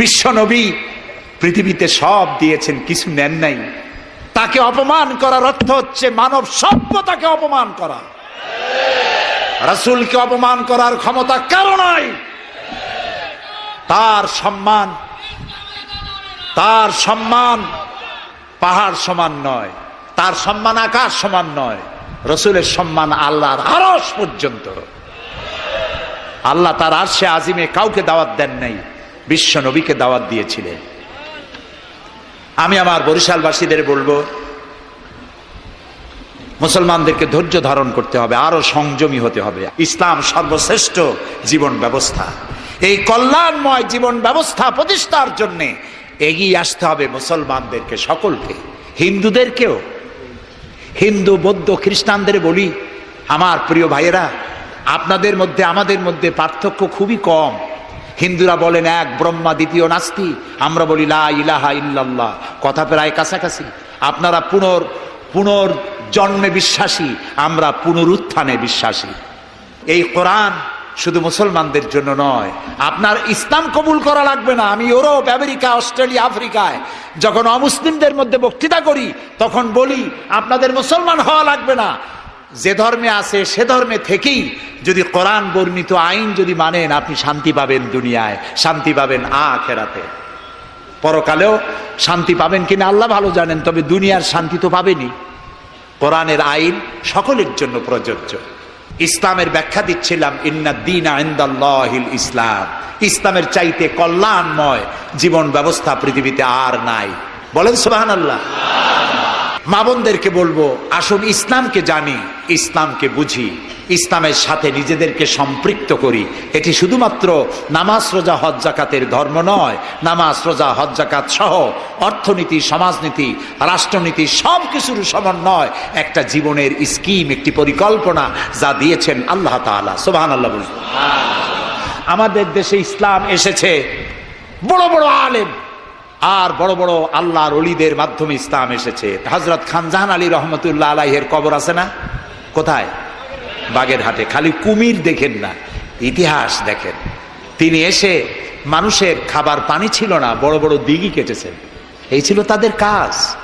বিশ্ব নবী পৃথিবীতে সব দিয়েছেন, কিছু নেন নাই। তাকে অপমান করার অর্থ হচ্ছে মানব সভ্যতাকে অপমান করা। রাসূলকে অপমান করার ক্ষমতা কারও নাই। তার সম্মান তার সম্মান পাহাড় সমান নয়, তার সম্মান আকাশ সমান নয়, রসুলের সম্মান আল্লাহর আরস পর্যন্ত। আল্লাহ তার আরশে আজিমে কাউকে দাওয়াত দেন নাই। বিশ্ব নবীকে দাওয়াত দিয়েছিলেন। আমি আমার বরিশালবাসীদের বলব, মুসলমানদেরকে ধৈর্য ধারণ করতে হবে, আরও সংযমী হতে হবে। ইসলাম সর্বশ্রেষ্ঠ জীবন ব্যবস্থা। এই কল্যাণময় জীবন ব্যবস্থা প্রতিষ্ঠার জন্য এগিয়ে আসতে হবে মুসলমানদেরকে সকলকে, হিন্দুদেরকেও। হিন্দু, বৌদ্ধ, খ্রিস্টানদের বলি, আমার প্রিয় ভাইয়েরা, আপনাদের মধ্যে, আমাদের মধ্যে পার্থক্য খুবই কম। হিন্দুরা বলেন, এক ব্রহ্মা, দ্বিতীয় নাস্তি। আমরা বলি, লা ইলাহা ইল্লাল্লাহ। কথা প্রায় কাছাকাছি। আপনারা পুনর পুনর জন্মে বিশ্বাসী, আমরা পুনরুত্থানে বিশ্বাসী। এই কোরআন শুধু মুসলমানদের জন্য নয়, আপনার ইসলাম কবুল করা লাগবে না। আমি ইউরোপ, আমেরিকা, অস্ট্রেলিয়া, আফ্রিকায় যখন অমুসলিমদের মধ্যে বক্তৃতা করি, তখন বলি, আপনাদের মুসলমান হওয়া লাগবে না। যে ধর্মে আছে, সে ধর্মে থেকেই যদি কোরআন বর্ণিত আইন যদি মানেন, আপনি শান্তি পাবেন দুনিয়ায়, শান্তি পাবেন আ খেরাতে পরকালেও শান্তি পাবেন কিনা আল্লাহ ভালো জানেন, তবে দুনিয়ার শান্তি তো পাবেনি কোরআনের আইন সকলের জন্য প্রযোজ্য। ইসলামের ব্যাখ্যা দিচ্ছিলাম ইন্নাদ্দিন আইন্দাল্লাহিল ইসলাম। ইসলামের চাইতে কল্যাণময় জীবন ব্যবস্থা পৃথিবীতে আর নাই। বলেন সুবাহান আল্লাহ মা বোনদেরকে বলব, আসুন ইসলামকে জানি, ইসলামকে বুঝি, ইসলামের সাথে নিজেদেরকে সম্পৃক্ত করি। এটি শুধুমাত্র নামাজ, রোজা, হজ জাকাতের ধর্ম নয়। নামাজ, রোজা, হজ জাকাত সহ অর্থনীতি, সমাজনীতি, রাষ্ট্রনীতি সব কিছুর সমন্বয় একটা জীবনের স্কিম, একটি পরিকল্পনা যা দিয়েছেন আল্লাহ তাআলা। সোবাহান আল্লাহ আমাদের দেশে ইসলাম এসেছে। বড় বড় আলেম আর বড় বড় আল্লাহর অলিদের মাধ্যমে ইসলাম এসেছে। হজরত খানজাহান আলী রহমতুল্লাহ আলাইহের কবর আছে না? কোথায়? বাগেরহাটে। খালি কুমির দেখেন না, ইতিহাস দেখেন। তিনি এসে মানুষের খাবার পানি ছিল না, বড় বড় দিঘি কেটেছেন। এই ছিল তাদের কাজ।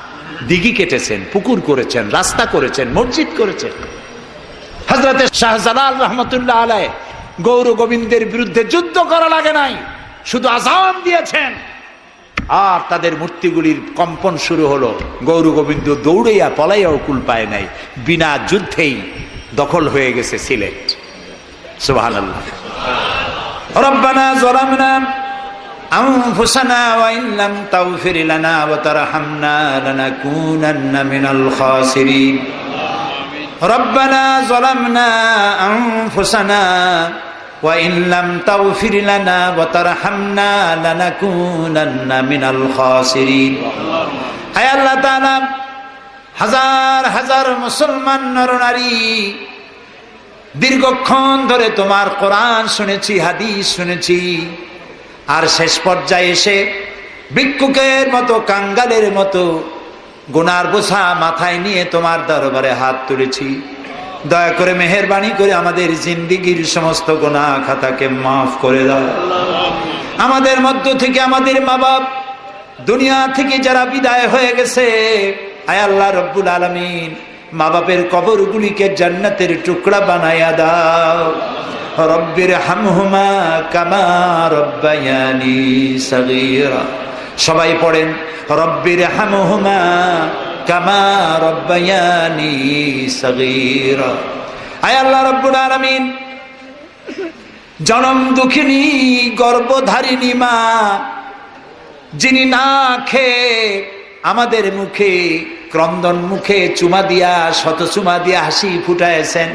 দিঘি কেটেছেন, পুকুর করেছেন, রাস্তা করেছেন, মসজিদ করেছেন। হজরতের শাহজালাল রহমতুল্লাহ আলাই গৌর গোবিন্দের বিরুদ্ধে যুদ্ধ করা লাগে নাই। শুধু আজান দিয়েছেন। আর তাদের মূর্তিগুলির কম্পন শুরু হলো গৌর গোবিন্দ দৌড়াইয়া পলাইয়াও কুল পায় নাই বিনা যুদ্ধেই দখল হয়ে গেছে সিলেট সুবাহান আল্লাহ রব্বানা জলামনা أنفسنا وإن لم تغفر لنا وترحمنا لنكونن من الخاسرين ربنا ظلمنا أنفسنا وإن لم تغفر لنا وترحمنا لنكونن من الخاسرين হায় আল্লাহ তাআলা হাজার হাজার মুসলমান নরনারী দীর্ঘক্ষণ ধরে তোমার কোরআন শুনেছি হাদিস শুনেছি আর শেষ পর্যায়ে এসে ভিক্ষুকের মতো কাঙ্গালের মতো গুনার বোঝা মাথায় নিয়ে তোমার দরবারে হাত তুলেছি দয়া করে মেহরবানি করে আমাদের জিন্দিগির সমস্ত গোনা খাতাকে মাফ করে দাও। আমাদের মধ্য থেকে আমাদের মা বাপ দুনিয়া থেকে যারা বিদায় হয়ে গেছে, আয় আল্লাহ রব্বুল আলমিন মা বাপের কবরগুলিকে জান্নাতের টুকরা বানাইয়া দাও। রব্বির হামহুমা কামা রব্বায়ানি সবাই পড়েন রব্বির হামহুমা জনম দুঃখিনী, গর্ভধারিণী মা, যিনি না খেয়ে আমাদের মুখে ক্রন্দন মুখে চুমা দিয়া শত চুমা দিয়া হাসি ফুটাইছেন,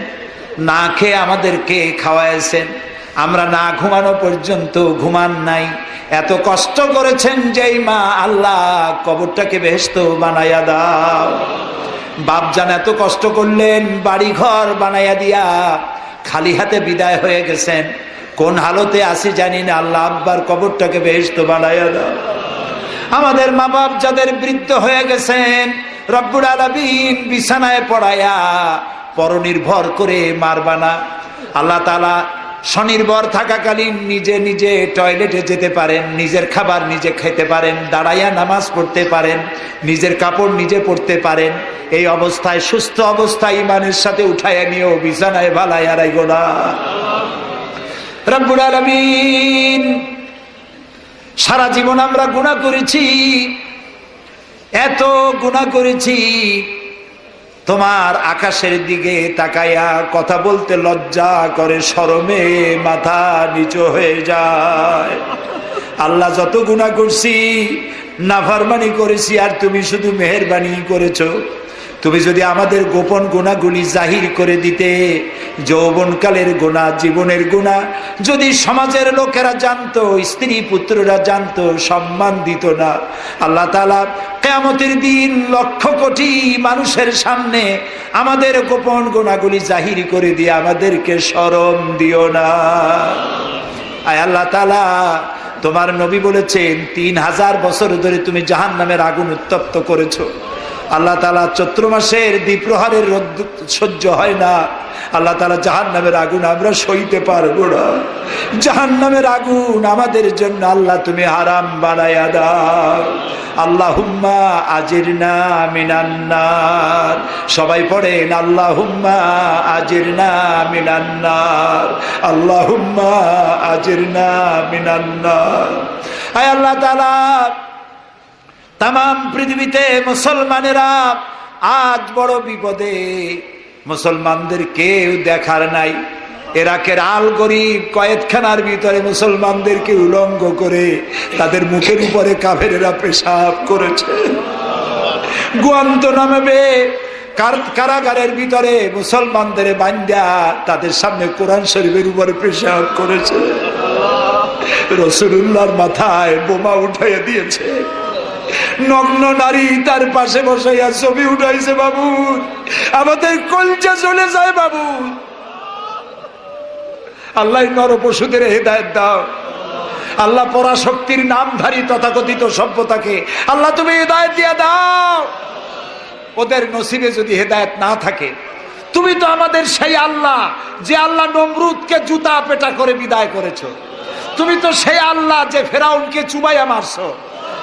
না খেয়ে আমাদেরকে খাওয়াইছেন। আমরা না ঘুমানো পর্যন্ত ঘুমান নাই। এত কষ্ট করেছেন যেই মা আল্লাহ, কবরটাকে বেহেস্ত বানাইয়া দাও। বাপজান এত কষ্ট করলেন বাড়ি ঘর বানাইয়া দিয়া খালি হাতে বিদায় হয়ে গেছেন। কোন হালতে আসি জানি না, আল্লাহ আব্বার কবরটাকে বেহেস্ত বানাইয়া দাও। আমাদের মা বাপ যাদের বৃদ্ধ হয়ে গেছেন রব্বুর আলমিন বিছানায় পড়ায়া পরনির্ভর করে মারবানা আল্লাহ তালা স্বনির্ভর থাকাকালীন নিজে নিজে টয়লেটে যেতে পারেন, নিজের খাবার নিজে খেতে পারেন, দাঁড়াইয়া নামাজ পড়তে পারেন, নিজের কাপড় নিজে পড়তে পারেন, এই অবস্থায় সুস্থ অবস্থায় ইমানের সাথে উঠাইয়া নিয়েও বিছানায় ভালাইয়া রাইগো না। রব্বুল আলামিন, সারা জীবন আমরা গুণা করেছি, এত গুণা করেছি তোমার আকাশের দিকে তাকাইয়া কথা বলতে লজ্জা করে সরমে মাথা নিচু হয়ে যায়। আল্লাহ যত গুণা করছি, নাফারমানি করেছি আর তুমি শুধু মেহরবানি করেছ। তুমি যদি আমাদের গোপন গুণাগুলি জাহির করে দিতে, যৌবনকালের গুণা, জীবনের গুণা, যদি সমাজের লোকেরা জানতো, স্ত্রী পুত্ররা জানতো, সম্মান দিত না, আল্লাহ তালা দিন লক্ষ কোটি মানুষের সামনে আমাদের গোপন গুণাগুলি জাহির করে দিয়ে আমাদেরকে স্মরণ দিও না। আয় আল্লাহ তালা তোমার নবী বলেছেন, তিন হাজার বছর ধরে তুমি জাহান নামের আগুন উত্তপ্ত করেছ। আল্লাহ তালা চৈত্র মাসের দ্বীপ্রহারের রোদ সহ্য হয় না। আল্লাহ তালা জাহান নামের আগুন আমরা সইতে পারব না। জাহান নামের আগুন আমাদের জন্য আল্লাহ তুমি হারাম বানায়া দাও। আল্লাহ হুম্মা আজির না মিনান্নার সবাই পড়েন আল্লাহ হুম্মা আজির না মিনান্নার আল্লাহ হুম্মা আজির না মিনান্নার আয় আল্লাহ তালা তাম পৃথিবীতে মুসলমানেরা আজ বড় বিপদে। মুসলমানদের কেউ দেখার নাই। এরাকের আল গরিব কয়েকখানার ভিতরে মুসলমানদেরকে উলঙ্গ করে তাদের মুখের উপরে কাভেরেরা পেশাব করেছে। গুয়ান্ত নামবে কারাগারের ভিতরে মুসলমানদের বান্দা তাদের সামনে কোরআন শরীফের উপরে পেশাব করেছে। রসুল্লাহর মাথায় বোমা উঠাইয়া দিয়েছে। নগ্ন নারী তার পাশে বসাইয়া ছবি উঠাইছে বাবু। আমাদের কলচা চলে যায় বাবু। আল্লাহ নর পশুদের হেদায়ত দাও। আল্লাহ পরাশক্তির নামধারী তথাকথিত সভ্যতাকে আল্লাহ তুমি হেদায়ত দিয়ে দাও। ওদের নসিবে যদি হেদায়ত না থাকে, তুমি তো আমাদের সেই আল্লাহ যে আল্লাহ নমরুদকে জুতা পেটা করে বিদায় করেছ। তুমি তো সেই আল্লাহ যে ফেরাউনকে চুবাইয়া মারছো।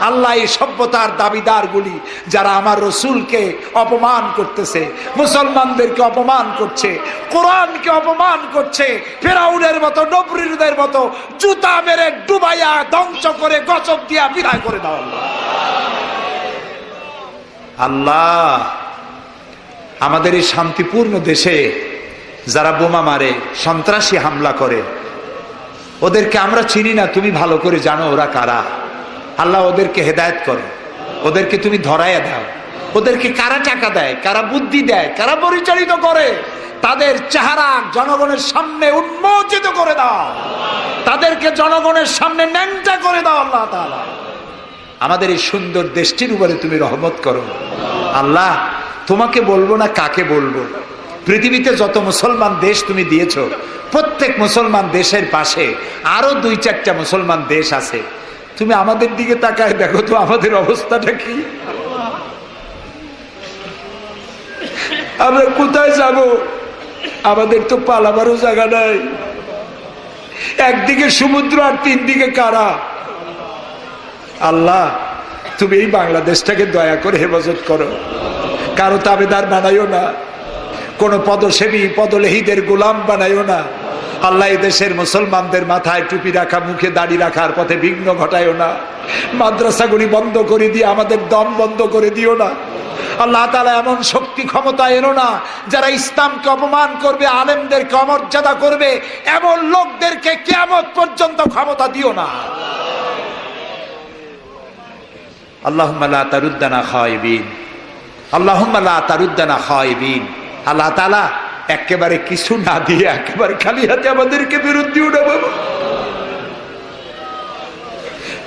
আল্লাহ এই সভ্যতার দাবিদার গুলি যারা আমার রসুলকে অপমান করতেছে, মুসলমানদেরকে অপমান করছে, কোরআনকে অপমান করছে, ফেরাউনের মতো নবরিদের মতো, জুতা মেরে ডুবাইয়া, ধ্বংস করে গচক দিয়া বিদায় করে দাও আল্লাহ, আমাদের এই শান্তিপূর্ণ দেশে যারা বোমা মারে, সন্ত্রাসী হামলা করে, ওদেরকে আমরা চিনি না, তুমি ভালো করে জানো ওরা কারা। আল্লাহ ওদেরকে হেদায়ত করো। ওদেরকে তুমি ধরাইয়া দাও। ওদেরকে কারা টাকা দেয়, কারা বুদ্ধি দেয়, কারা পরিচালিত করে, তাদের চেহারা জনগণের সামনে উন্মোচিত করে দাও। তাদেরকে জনগণের সামনে ন্যাংটা করে দাও আল্লাহ আমাদের এই সুন্দর দেশটির উপরে তুমি রহমত করো। আল্লাহ, তোমাকে বলব না কাকে বলব? পৃথিবীতে যত মুসলমান দেশ তুমি দিয়েছ, প্রত্যেক মুসলমান দেশের পাশে আরও দুই চারটা মুসলমান দেশ আছে। তুমি আমাদের দিকে তাকায় দেখো তো আমাদের অবস্থাটা কি? আমরা কোথায় যাব? আমাদের তো পালাবারও জায়গা নাই। একদিকে সমুদ্র আর তিন দিকে কারা? আল্লাহ, তুমি এই বাংলাদেশটাকে দয়া করে হেফাজত করো। কারও তাবেদার বানাইও না। কোন পদসেবী, পদলেহীদের গোলাম বানাইও না। আল্লাহ দেশের মুসলমানদের মাথায় টুপি রাখা, মুখে দাড়ি রাখার পথে বিঘ্ন ঘটায়ও না। মাদ্রাসাগুলি বন্ধ করে দিয়ে, আমাদের দম বন্ধ করে দিও না। আল্লাহ তালা এমন শক্তি ক্ষমতা এনো না, যারা ইসলামকে অপমান করবে, আলেমদেরকে অমর্যাদা করবে, এমন লোকদেরকে কেমন পর্যন্ত ক্ষমতা দিও না। আল্লাহ তারুদ্দানা খাইবিন আল্লাহ তারুদ্দানা খাইবিন আল্লাহ তালা একেবারে কিছু না দিয়ে একেবারে খালি হাতে আমাদেরকে বিরুদ্ধে উঠাবো।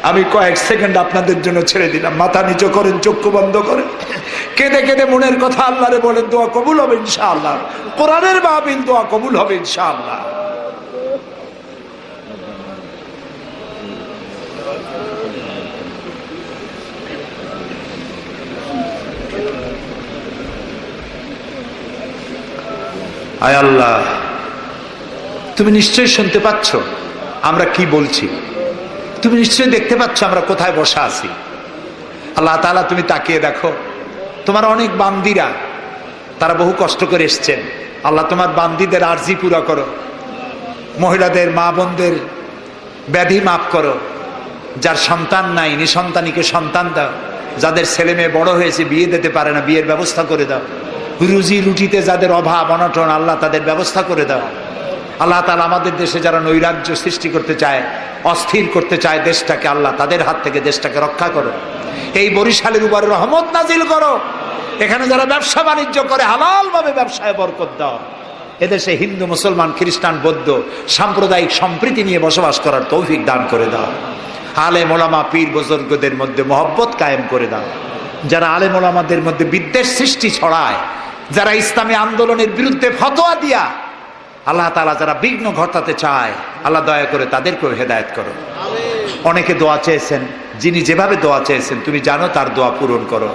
আমি কয়েক সেকেন্ড আপনাদের জন্য ছেড়ে দিলাম। মাথা নিচু করেন, চক্ষু বন্ধ করেন। কেঁদে কেঁদে মনের কথা আল্লাহরে বলেন, দোয়া কবুল হবে ইনশাআল্লাহ। কোরআনের বাবিন দোয়া কবুল হবে ইনশাআল্লাহ। আয় আল্লাহ, তুমি নিশ্চয়ই শুনতে পাচ্ছ আমরা কি বলছি। তুমি নিশ্চয়ই দেখতে পাচ্ছ আমরা কোথায় বসা আছি। আল্লাহ তাআলা, তুমি তাকিয়ে দেখো, তোমার অনেক বান্দিরা, তারা বহু কষ্ট করে এসছেন। আল্লাহ, তোমার বান্দিদের আর্জি পুরা করো। মহিলাদের, মা বোনদের ব্যাধি মাফ করো। যার সন্তান নাই, নিঃসন্তানীকে সন্তান দাও। যাদের ছেলে মেয়ে বড় হয়েছে, বিয়ে দিতে পারে না, বিয়ের ব্যবস্থা করে দাও। রুজি রুটিতে যাদের অভাব, অনটন, আল্লাহ তাদের ব্যবস্থা করে দাও। আল্লাহ তালা আমাদের দেশে যারা নৈরাজ্য সৃষ্টি করতে চায়, অস্থির করতে চায়, দেশটাকে আল্লাহ তাদের হাত থেকে দেশটাকে রক্ষা করো। এই বরিশালের উপরে রহমত নাজিল করো। এখানে যারা ব্যবসা বাণিজ্য করে, হালালভাবে ব্যবসায় বরকত দাও। এদেশে হিন্দু, মুসলমান, খ্রিস্টান, বৌদ্ধ সাম্প্রদায়িক সম্প্রীতি নিয়ে বসবাস করার তৌফিক দান করে দাও। আলে মোলামা পীর, বুজুর্গদের মধ্যে মহব্বত কায়েম করে দাও। যারা আলে মোলামাদের মধ্যে বিদ্বেষ সৃষ্টি ছড়ায় যারা ইসলামী আন্দোলনের বিরুদ্ধে ফতোয়া দিয়া আল্লাহ তালা যারা বিঘ্ন ঘটাতে চায় আল্লাহ দয়া করে তাদেরকেও হেদায়ত করো অনেকে দোয়া চেয়েছেন যিনি যেভাবে দোয়া চেয়েছেন তুমি জানো তার দোয়া পূরণ করো।